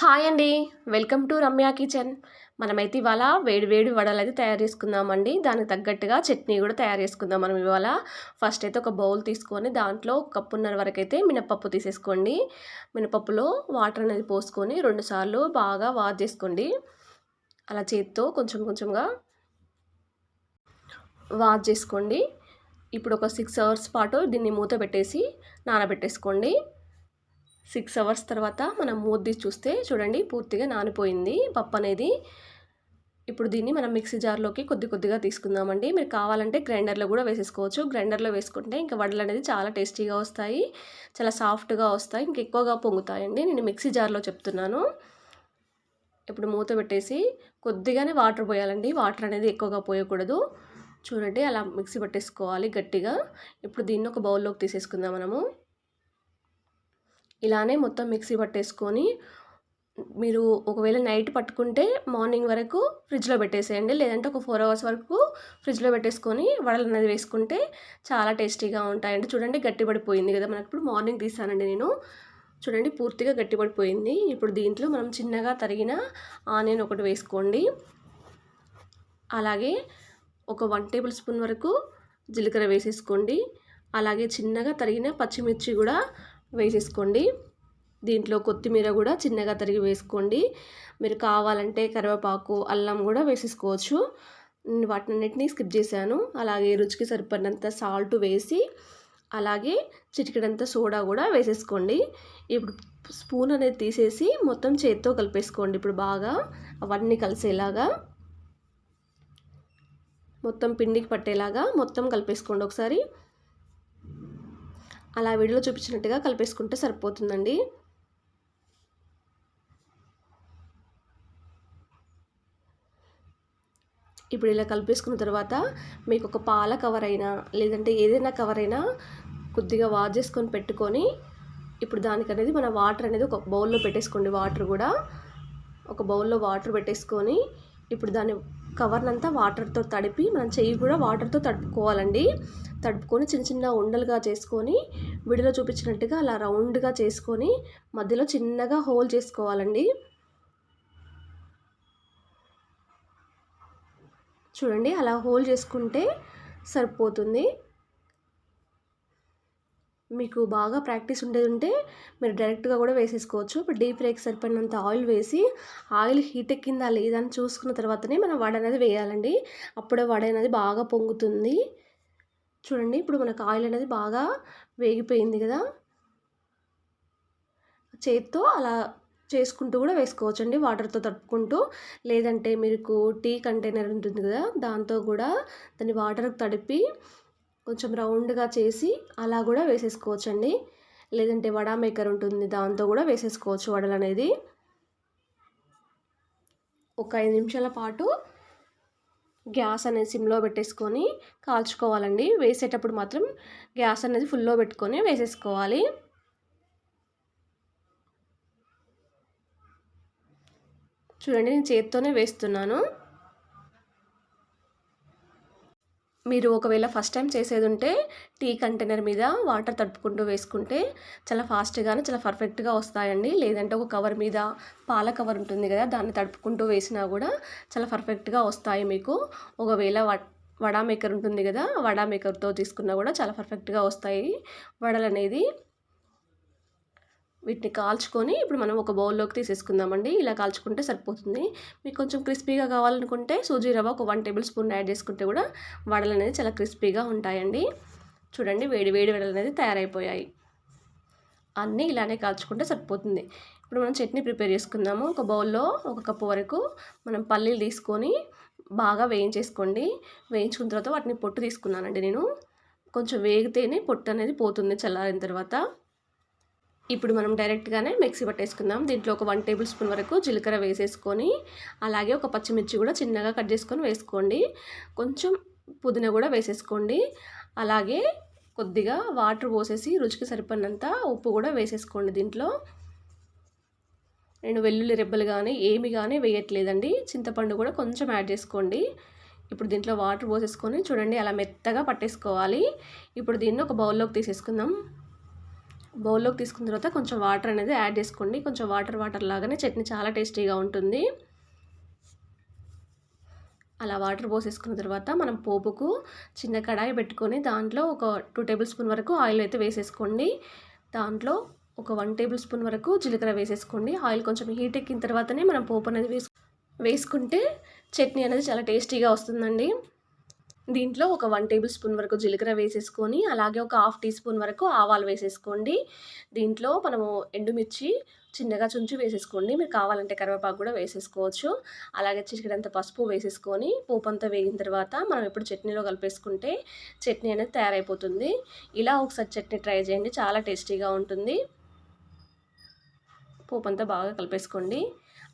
Hi అండి. Welcome to Ramya kitchen. మనమైతే ఇవాళ వేడి వేడి వడలు అయితే తయారు చేసుకుందామండి. దానికి తగ్గట్టుగా చట్నీ కూడా తయారు చేసుకుందాం మనం ఇవాళ. ఫస్ట్ అయితే ఒక బౌల్ తీసుకొని దాంట్లో ఒక కప్పున్నర వరకు అయితే మినపప్పు తీసేసుకోండి. మినపప్పులో వాటర్ అనేది పోసుకొని రెండుసార్లు బాగా వాష్ చేసుకోండి. అలా చేతితో కొంచెం కొంచెంగా వాష్ చేసుకోండి. ఇప్పుడు ఒక సిక్స్ అవర్స్ పాటు దీన్ని మూత పెట్టేసి నానబెట్టేసుకోండి. సిక్స్ అవర్స్ తర్వాత మనం మూత తీసి చూస్తే చూడండి పూర్తిగా నానిపోయింది పప్పు అనేది. ఇప్పుడు దీన్ని మనం మిక్సీ జార్లోకి కొద్ది కొద్దిగా తీసుకుందామండి. మీరు కావాలంటే గ్రైండర్లో కూడా వేసేసుకోవచ్చు. గ్రైండర్లో వేసుకుంటే ఇంకా వడలు అనేది చాలా టేస్టీగా వస్తాయి చాలా సాఫ్ట్గా వస్తాయి ఇంకా ఎక్కువగా పొంగుతాయండి. నేను మిక్సీ జార్లో చెప్తున్నాను. ఇప్పుడు మూత పెట్టేసి కొద్దిగానే వాటర్ పోయాలండి. వాటర్ అనేది ఎక్కువగా పోయకూడదు. చూడండి అలా మిక్సీ పట్టేసుకోవాలి గట్టిగా. ఇప్పుడు దీన్ని ఒక బౌల్లోకి తీసేసుకుందాం మనము. ఇలానే మొత్తం మిక్సీ పట్టేసుకొని మీరు ఒకవేళ నైట్ పట్టుకుంటే మార్నింగ్ వరకు ఫ్రిడ్జ్లో పెట్టేసేయండి. లేదంటే ఒక ఫోర్ అవర్స్ వరకు ఫ్రిడ్జ్లో పెట్టేసుకొని వడలు అనేది వేసుకుంటే చాలా టేస్టీగా ఉంటాయండి. చూడండి గట్టిపడిపోయింది కదా మనకు. ఇప్పుడు మార్నింగ్ తీసానండి నేను. చూడండి పూర్తిగా గట్టిపడిపోయింది. ఇప్పుడు దీంట్లో మనం చిన్నగా తరిగిన ఆనియన్ ఒకటి వేసుకోండి. అలాగే ఒక వన్ టేబుల్ స్పూన్ వరకు జీలకర్ర వేసేసుకోండి. అలాగే చిన్నగా తరిగిన పచ్చిమిర్చి కూడా వేసేసుకోండి. దీంట్లో కొత్తిమీర కూడా చిన్నగా తరిగి వేసుకోండి. మీరు కావాలంటే కరివేపాకు అల్లం కూడా వేసేసుకోవచ్చు. వాటినన్నిటినీ స్కిప్ చేశాను. అలాగే రుచికి సరిపడినంత సాల్ట్ వేసి అలాగే చిటికెడంత సోడా కూడా వేసేసుకోండి. ఇప్పుడు స్పూన్ అనేది తీసేసి మొత్తం చేత్తో కలిపేసుకోండి. ఇప్పుడు బాగా అవన్నీ కలిసేలాగా మొత్తం పిండికి పట్టేలాగా మొత్తం కలిపేసుకోండి ఒకసారి. అలా వీడియోలో చూపించినట్టుగా కలిపేసుకుంటే సరిపోతుందండి. ఇప్పుడు ఇలా కలిపేసుకున్న తర్వాత మీకు ఒక పాల కవర్ అయినా లేదంటే ఏదైనా కవర్ అయినా కొద్దిగా వాష్ చేసుకొని పెట్టుకొని ఇప్పుడు దానికి అనేది మన వాటర్ అనేది ఒక బౌల్లో పెట్టేసుకోండి. వాటర్ కూడా ఒక బౌల్లో వాటర్ పెట్టేసుకొని ఇప్పుడు దాని కవర్నంతా వాటర్తో తడిపి మనం చెయ్యి కూడా వాటర్తో తడుపుకోవాలండి. తడుపుకొని చిన్న చిన్న ఉండలుగా చేసుకొని విడిలో చూపించినట్టుగా అలా రౌండ్గా చేసుకొని మధ్యలో చిన్నగా హోల్ చేసుకోవాలండి. చూడండి అలా హోల్ చేసుకుంటే సరిపోతుంది. మీకు బాగా ప్రాక్టీస్ ఉండేది ఉంటే మీరు డైరెక్ట్గా కూడా వేసేసుకోవచ్చు. ఇప్పుడు డీప్ ఫ్రైకి సరిపడినంత ఆయిల్ వేసి ఆయిల్ హీట్ ఎక్కిందా లేదా అని చూసుకున్న తర్వాతనే మనం వడ అనేది వేయాలండి. అప్పుడే వడ అనేది బాగా పొంగుతుంది. చూడండి ఇప్పుడు మనకు ఆయిల్ అనేది బాగా వేగిపోయింది కదా. చేత్తో అలా చేసుకుంటూ కూడా వేసుకోవచ్చు అండి వాటర్తో తడుపుకుంటూ. లేదంటే మీకు టీ కంటైనర్ ఉంటుంది కదా దాంతో కూడా దాన్ని వాటర్ తడిపి కొంచెం రౌండ్గా చేసి అలా కూడా వేసేసుకోవచ్చండి. లేదంటే వడా మేకర్ ఉంటుంది దాంతో కూడా వేసేసుకోవచ్చు వడలు అనేది. ఒక ఐదు నిమిషాల పాటు గ్యాస్ అనేది సిమ్లో పెట్టేసుకొని కాల్చుకోవాలండి. వేసేటప్పుడు మాత్రం గ్యాస్ అనేది ఫుల్లో పెట్టుకొని వేసేసుకోవాలి. చూడండి నేను చేత్తోనే వేస్తున్నాను. మీరు ఒకవేళ ఫస్ట్ టైం చేసేది ఉంటే టీ కంటైనర్ మీద వాటర్ తడుపుకుంటూ వేసుకుంటే చాలా ఫాస్ట్గానే చాలా పర్ఫెక్ట్గా వస్తాయండి. లేదంటే ఒక కవర్ మీద పాల కవర్ ఉంటుంది కదా దాన్ని తడుపుకుంటూ వేసినా కూడా చాలా పర్ఫెక్ట్గా వస్తాయి మీకు. ఒకవేళ వడా మేకర్ ఉంటుంది కదా వడా మేకర్తో తీసుకున్నా కూడా చాలా పర్ఫెక్ట్గా వస్తాయి వడలు అనేది వీటిని కాల్చుకొని ఇప్పుడు మనం ఒక బౌల్లోకి తీసేసుకుందామండి. ఇలా కాల్చుకుంటే సరిపోతుంది. మీకు కొంచెం క్రిస్పీగా కావాలనుకుంటే సూజీ రవ్వ ఒక వన్ టేబుల్ స్పూన్ యాడ్ చేసుకుంటే కూడా వడలు అనేది చాలా క్రిస్పీగా ఉంటాయండి. చూడండి వేడి వేడి వడలు అనేది తయారైపోయాయి. అన్నీ ఇలానే కాల్చుకుంటే సరిపోతుంది. ఇప్పుడు మనం చట్నీ ప్రిపేర్ చేసుకుందాము. ఒక బౌల్లో ఒక కప్పు వరకు మనం పల్లీలు తీసుకొని బాగా వేయించేసుకోండి. వేయించుకున్న తర్వాత వాటిని పొట్టు తీసుకున్నానండి నేను. కొంచెం వేగితేనే పొట్టు అనేది పోతుంది చల్లారిన తర్వాత. ఇప్పుడు మనం డైరెక్ట్గానే మిక్సీ పట్టేసుకుందాం. దీంట్లో ఒక వన్ టేబుల్ స్పూన్ వరకు జీలకర్ర వేసేసుకొని అలాగే ఒక పచ్చిమిర్చి కూడా చిన్నగా కట్ చేసుకొని వేసుకోండి. కొంచెం పుదీనా కూడా వేసేసుకోండి. అలాగే కొద్దిగా వాటర్ పోసేసి రుచికి సరిపడినంత ఉప్పు కూడా వేసేసుకోండి దీంట్లో. నేను వెల్లుల్లి రెబ్బలు కానీ ఏమి కానీ వేయట్లేదండి. చింతపండు కూడా కొంచెం యాడ్ చేసుకోండి. ఇప్పుడు దీంట్లో వాటర్ పోసేసుకొని చూడండి అలా మెత్తగా పట్టేసుకోవాలి. ఇప్పుడు దీన్ని ఒక బౌల్లోకి తీసేసుకుందాం. బౌల్లోకి తీసుకున్న తర్వాత కొంచెం వాటర్ అనేది యాడ్ చేసుకోండి. కొంచెం వాటర్ వాటర్ లాగానే చట్నీ చాలా టేస్టీగా ఉంటుంది. అలా వాటర్ పోసేసుకున్న తర్వాత మనం పోపుకు చిన్న కడాయి పెట్టుకొని దాంట్లో ఒక టూ టేబుల్ స్పూన్ వరకు ఆయిల్ అయితే వేసేసుకోండి. దాంట్లో ఒక వన్ టేబుల్ స్పూన్ వరకు జీలకర్ర వేసేసుకోండి. ఆయిల్ కొంచెం హీట్ ఎక్కిన తర్వాతనే మనం పోపు అనేది వేసు వేసుకుంటే చట్నీ అనేది చాలా టేస్టీగా వస్తుందండి. దీంట్లో ఒక వన్ టేబుల్ స్పూన్ వరకు జీలకర్ర వేసేసుకొని అలాగే ఒక హాఫ్ టీ స్పూన్ వరకు ఆవాలు వేసేసుకోండి. దీంట్లో మనము ఎండుమిర్చి చిన్నగా చుంచి వేసేసుకోండి. మీరు కావాలంటే కరివేపాకు కూడా వేసేసుకోవచ్చు. అలాగే చిటికెడంత పసుపు వేసేసుకొని పోపు అంతా వేగిన తర్వాత మనం ఎప్పుడు చట్నీలో కలిపేసుకుంటే చట్నీ అనేది తయారైపోతుంది. ఇలా ఒకసారి చట్నీ ట్రై చేయండి. చాలా టేస్టీగా ఉంటుంది. పోపు అంతా బాగా కలిపేసుకోండి.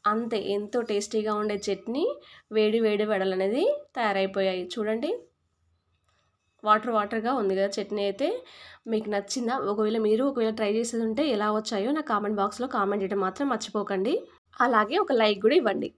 అంతే ఎంతో టేస్టీగా ఉండే చట్నీ వేడి వేడి వడలు అనేది తయారైపోయాయి. చూడండి. వాటర్ వాటర్గా ఉంది కదా చట్నీ అయితే. మీకు నచ్చిందా? ఒకవేళ మీరు ఒకవేళ ట్రై చేసేది ఉంటే ఎలా వచ్చాయో నా కామెంట్ బాక్స్లో కామెంట్ చేయడం మాత్రం మర్చిపోకండి. అలాగే ఒక లైక్ కూడా ఇవ్వండి.